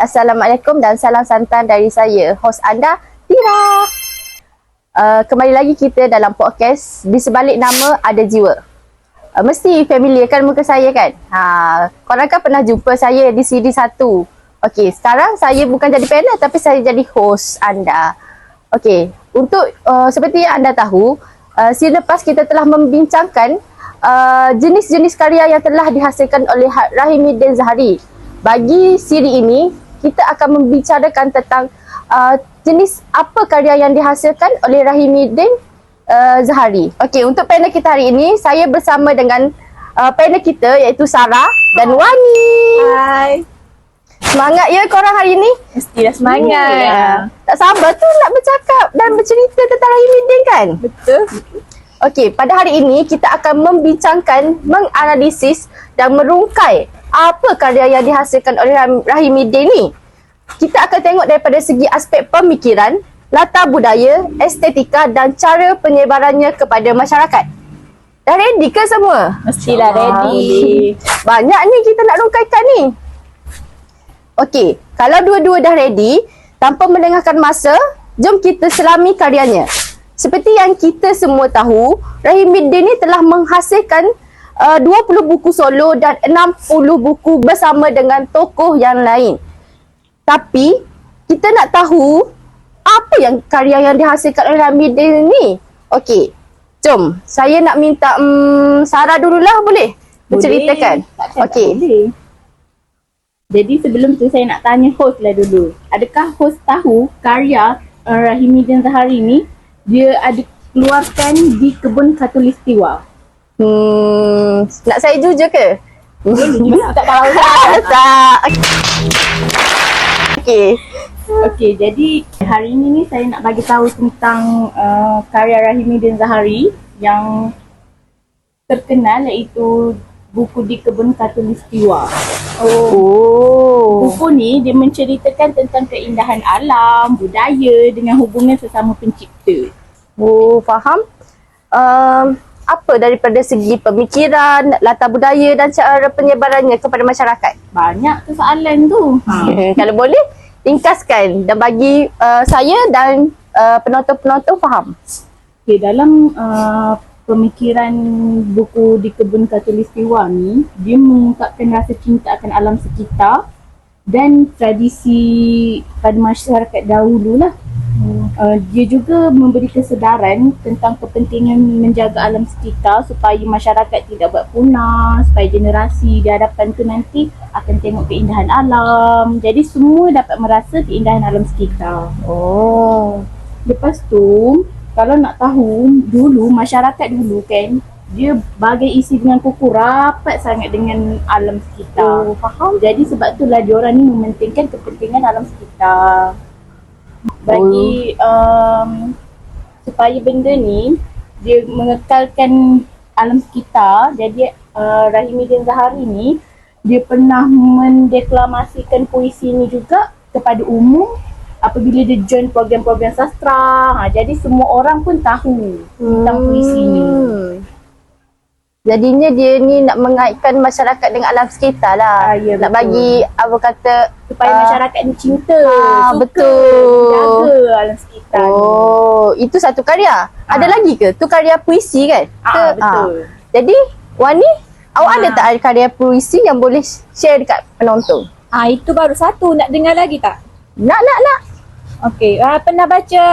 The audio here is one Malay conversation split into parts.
Assalamualaikum dan salam santan dari saya, host anda, Tira. Uh, kembali lagi kita dalam podcast Di Sebalik Nama Ada Jiwa. Uh, mesti familiar kan muka saya kan? Ha, korang kan pernah jumpa saya di CD 1. Okey, sekarang saya bukan jadi panel tapi saya jadi host anda. Okey, untuk uh, seperti yang anda tahu, uh, siri lepas kita telah membincangkan uh, jenis-jenis karya yang telah dihasilkan oleh Rahimuddin Zahari. Bagi siri ini, kita akan membicarakan tentang uh, jenis apa karya yang dihasilkan oleh Rahimuddin uh, Zahari. Okey, untuk panel kita hari ini, saya bersama dengan uh, panel kita iaitu Sarah dan Wani. Hai. Semangat ya korang hari ini? Mestilah semangat. Ya. Tak sabar tu nak bercakap dan bercerita tentang Rahimuddin kan? Betul. Okey, pada hari ini kita akan membincangkan, menganalisis dan merungkai apa karya yang dihasilkan oleh Rahim- Rahimuddin ni. Kita akan tengok daripada segi aspek pemikiran, latar budaya, estetika dan cara penyebarannya kepada masyarakat. Dah ready ke semua? Mestilah ready. Banyak ni kita nak rungkaikan ni. Okey, kalau dua-dua dah ready, tanpa melengahkan masa, jom kita selami karyanya. Seperti yang kita semua tahu, Rahimuddin ni telah menghasilkan uh, 20 buku solo dan 60 buku bersama dengan tokoh yang lain. Tapi, kita nak tahu apa yang karya yang dihasilkan oleh Rahimuddin ni. Okey, jom. Saya nak minta um, Sarah dululah boleh? Menceritakan. Takkan Okey. Jadi sebelum tu saya nak tanya host lah dulu. Adakah host tahu karya uh, Rahimuddin Zahari ni dia ada keluarkan di kebun Katulistiwa? Hmm, nak saya jujur ke? Tak tahu tak. Okey. Okey, jadi hari ini ni saya nak bagi tahu tentang uh, karya Rahimuddin Zahari yang terkenal iaitu buku di kebun Katulistiwa. Oh. Buku ni dia menceritakan tentang keindahan alam, budaya dengan hubungan sesama pencipta. Oh, faham. Um, apa daripada segi pemikiran, latar budaya dan cara penyebarannya kepada masyarakat? Banyak soalan tu. Ha. Kalau boleh, ringkaskan dan bagi uh, saya dan uh, penonton-penonton faham. Okay, dalam uh, pemikiran buku di kebun Katulistiwa ni, dia mengungkapkan rasa cinta akan alam sekitar dan tradisi pada masyarakat dahulu lah. Uh, dia juga memberi kesedaran tentang kepentingan menjaga alam sekitar supaya masyarakat tidak buat punah, supaya generasi di hadapan tu nanti akan tengok keindahan alam. Jadi semua dapat merasa keindahan alam sekitar. Oh. Lepas tu, kalau nak tahu, dulu masyarakat dulu kan, dia bagai isi dengan kuku rapat sangat dengan alam sekitar. Oh, faham. Jadi sebab itulah diorang ni mementingkan kepentingan alam sekitar. Bagi um, supaya benda ni dia mengekalkan alam sekitar. Jadi uh, Rahimuddin Zahari ni dia pernah mendeklamasikan puisi ni juga kepada umum apabila dia join program-program sastra. Ha, jadi semua orang pun tahu tentang puisi ni. Jadinya dia ni nak mengaitkan masyarakat dengan alam sekitar lah. Ah, ya, nak betul. bagi apa kata Supaya Ah. masyarakat ni cinta, Ah, suka, betul. jaga alam sekitar. ni. Oh, itu satu karya. Ada Ah. lagi ke? Tu karya puisi kan? Ah, Ke- betul. Jadi, Wani, awak Ah. ada tak karya puisi yang boleh share dekat penonton? Ah itu baru satu nak dengar lagi tak? Nak, nak, nak. Okey, ah, pernah baca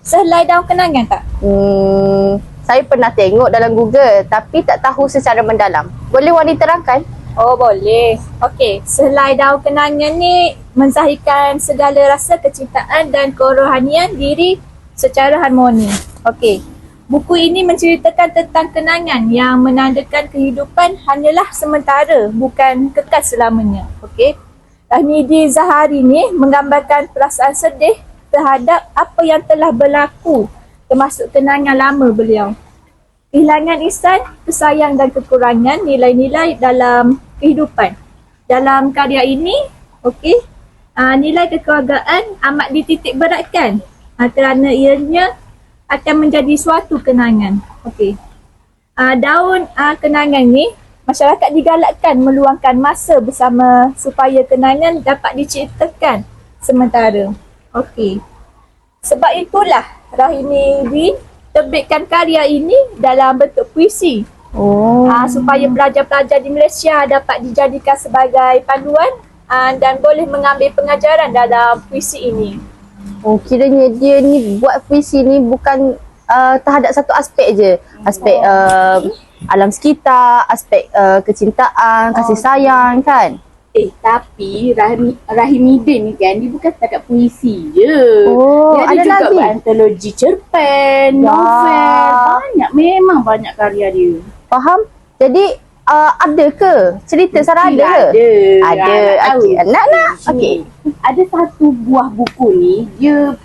Sehelai Daun Kenangan tak? Hmm, saya pernah tengok dalam Google tapi tak tahu secara mendalam. Boleh Wani terangkan? Oh boleh. Okey, Sehelai Daun Kenangan ni menzahirkan segala rasa kecintaan dan kerohanian diri secara harmoni. Okey. Buku ini menceritakan tentang kenangan yang menandakan kehidupan hanyalah sementara, bukan kekal selamanya. Okey. Rahmidi Zahari ni menggambarkan perasaan sedih terhadap apa yang telah berlaku termasuk kenangan lama beliau. Kehilangan insan, kesayang dan kekurangan nilai-nilai dalam kehidupan. Dalam karya ini, okey, uh, nilai kekeluargaan amat dititik beratkan uh, kerana ianya akan menjadi suatu kenangan. Okey. Uh, daun uh, kenangan ni masyarakat digalakkan meluangkan masa bersama supaya kenangan dapat diceritakan sementara. Okey. Sebab itulah Rahimi Win terbitkan karya ini dalam bentuk puisi Oh. uh, supaya pelajar-pelajar di Malaysia dapat dijadikan sebagai panduan uh, dan boleh mengambil pengajaran dalam puisi ini. Oh, kiranya dia ni buat puisi ni bukan uh, terhadap satu aspek je. Aspek uh, alam sekitar, aspek uh, kecintaan, kasih sayang kan? Eh tapi Rahimi, Rahimidin ni kan dia bukan setakat puisi je. Oh, dia ada, ada juga lagi? antologi cerpen, Ya. novel, banyak memang banyak karya dia. Faham? Jadi uh, ada ke? Cerita Sarah ada ke? Ada. Ada. Tahu? Okey, nak nak. Okey. Ada satu buah buku ni dia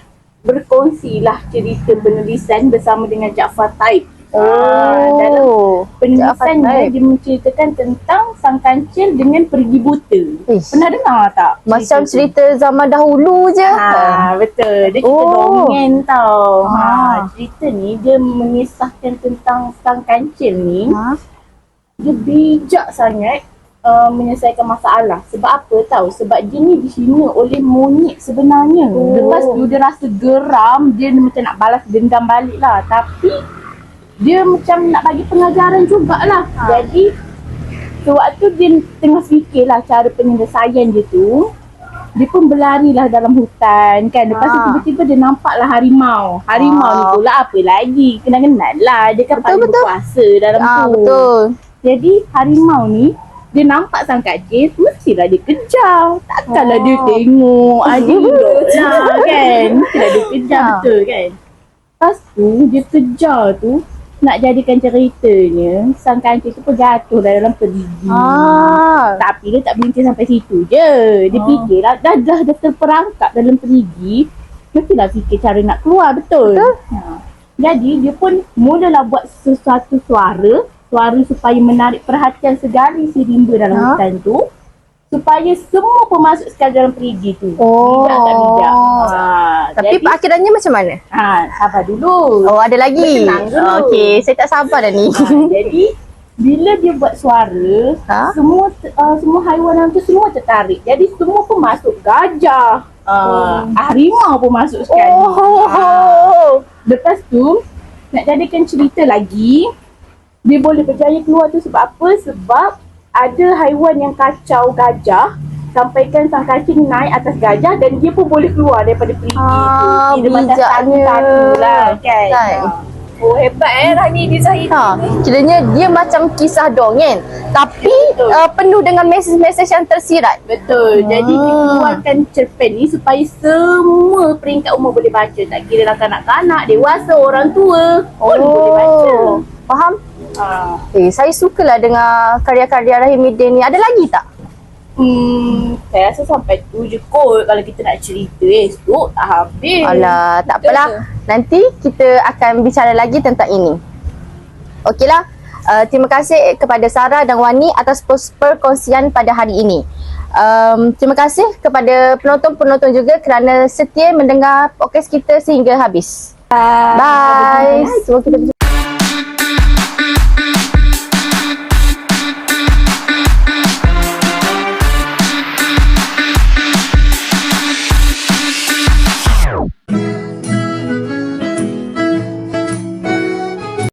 berkongsilah cerita penulisan bersama dengan Jaafar Taib. Ah, dalam Oh. penulisan Jaafar dia, Taib. dia menceritakan tentang sang kancil dengan pergi buta. Ish. Pernah dengar tak? Macam tu? cerita zaman dahulu je. Ha, betul. Dia cerita Oh. dongeng tau. Ha. Ah. cerita ni dia mengisahkan tentang sang kancil ni. Ha? Dia bijak sangat uh, menyelesaikan masalah. Sebab apa tahu? Sebab dia ni dihina oleh monyet sebenarnya. Oh. Lepas tu dia rasa geram, dia macam nak balas dendam balik lah. Tapi dia macam nak bagi pengajaran jugalah. Ha. Jadi sewaktu dia tengah fikirlah cara penyelesaian dia tu, dia pun berlari lah dalam hutan kan. Lepas tu Ha. tiba-tiba dia nampak lah harimau. Harimau ni Ah. pula apa lagi? Kenal-kenal lah. Dia kan Betul, paling betul. berkuasa dalam Ah, tu. betul. Jadi harimau ni dia nampak sang kancil mestilah dia kejar. Takkanlah Oh. dia tengok aja elok lah kan. Mestilah dia kejar Ya. betul kan. Lepas tu dia kejar tu nak jadikan ceritanya sang kancil tu pun jatuh dalam perigi. Ah. Tapi dia tak berhenti sampai situ je. Dia Oh. fikir lah dah, dah, dah terperangkap dalam perigi. Mestilah fikir cara nak keluar betul. Betul. Ha. Jadi dia pun mulalah buat sesuatu suara. Suara supaya menarik perhatian segala si rimba dalam Ha? hutan tu. Supaya semua pemasuk sekali dalam perigi tu. Oh. Bijak tak bijak. Ha. Tapi jadi, akhirannya macam mana? ha, sabar dulu. Oh, ada lagi. Berkenang dulu. Okey, saya tak sabar dah ni. Ha, jadi bila dia buat suara, Ha? semua uh, semua haiwan tu semua tertarik. Jadi semua pun masuk gajah. Uh, harimau pun masuk sekali. Oh. Lepas tu nak jadikan cerita lagi, dia boleh berjaya keluar tu sebab apa? Sebab ada haiwan yang kacau gajah sampaikan sang kancil ni naik atas gajah dan dia pun boleh keluar daripada perigi Ah, tu. Dia macam satu-satu lah kan. Kan? Ha. Oh hebat eh Rahmi Dizahid. Ha, kiranya dia macam kisah dongeng tapi Betul. uh, penuh dengan mesej-mesej yang tersirat. Betul. Jadi dia Ah. keluarkan cerpen ni supaya semua peringkat umur boleh baca. Tak kira lah kanak-kanak, dewasa, orang tua pun boleh baca. Faham? Ha. Eh, saya sukalah dengar karya-karya Rahimidin ni. Ada lagi tak? Hmm, saya rasa sampai tu je kot kalau kita nak cerita esok tak habis. Alah, tak apalah. Nanti kita akan bicara lagi tentang ini. Okeylah. Uh, terima kasih kepada Sarah dan Wani atas perkongsian pada hari ini. Um, terima kasih kepada penonton-penonton juga kerana setia mendengar podcast kita sehingga habis. Bye. Semua kita